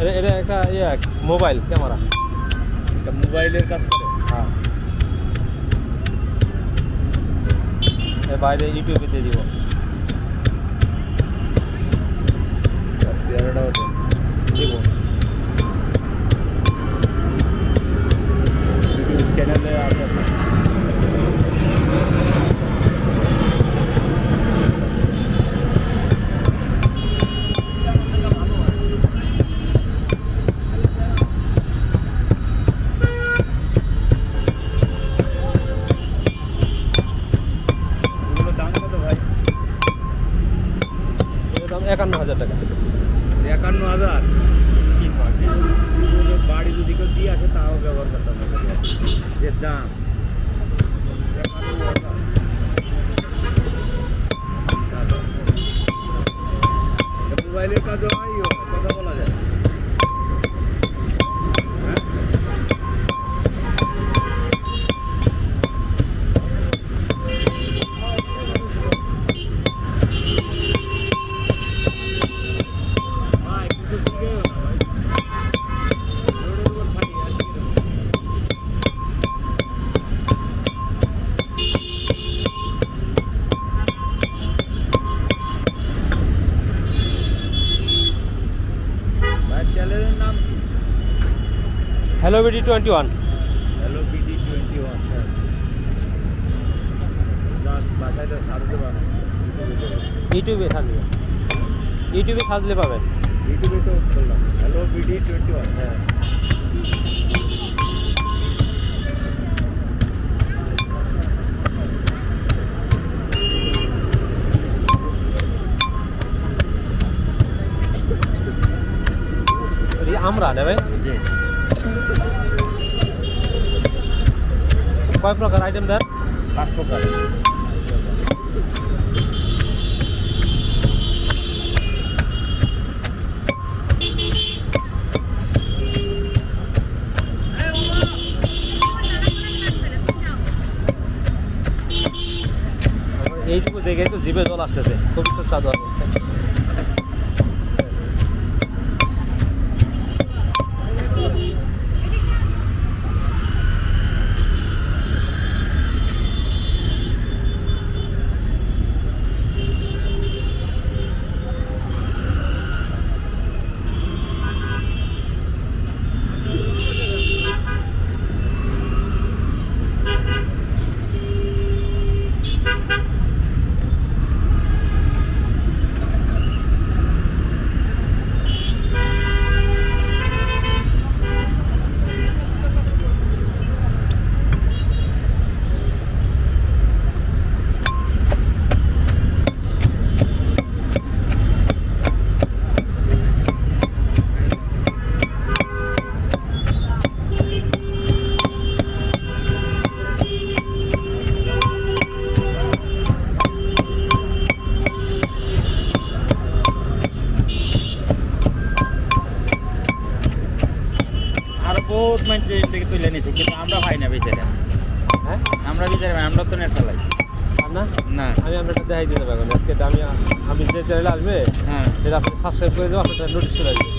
এটা এটা একটা ইয়ে মোবাইল ক্যামেরা এটা মোবাইলের কাজ করে। হ্যাঁ। বাইরে ইউটিউবে দিয়ে দিব। দিব। চ্যানেলে আছে হাজার টাকা hello BD twenty one hello BD twenty one বাসায়টা সারতে পারো ইউটিউবে ছাড়বে ইউটিউবে সাজলে পাবেন ইউটিউবে তো বললাম হ্যালো বিডি টোয়েন্টি ওয়ান হ্যাঁ এই আমরা নেবে কয় প্রকার আইটেম দেন? পাঁচ প্রকার। এইটুকু দেখে তো জিভে জল আসতেছে খুবই সুস্বাদু হবে বেচারা। হ্যাঁ? আমরা বিচারে আমরা তো নেট চালাই। না না। আমি আপনাকে দেখাই দিতে পারব আজকে আমি আমি যে চ্যানেল আসবে হ্যাঁ। এটা আপনি সাবস্ক্রাইব করে দেবো আপনার নোটিশ চলে আসবে।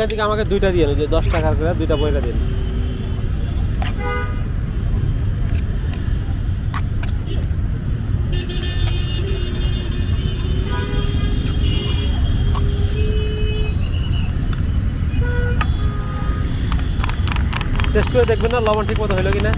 এখান থেকে আমাকে দুইটা দিয়ে যে দশ টাকার করে দুইটা বইটা দিন টেস্ট করে দেখবেন না, লবণ ঠিক মতো হইল কিনা।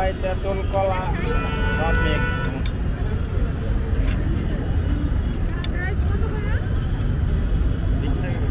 জলপাই তেঁতুল কলা সব মিক্স বিশ টাকা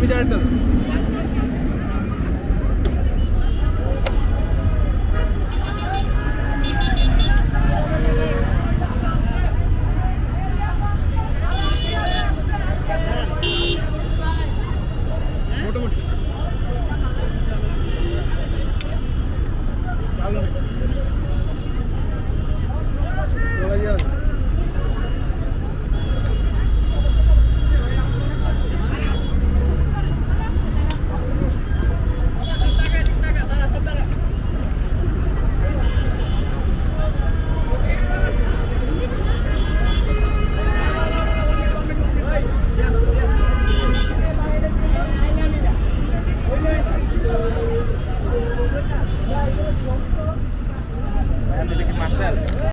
はみ出られたの。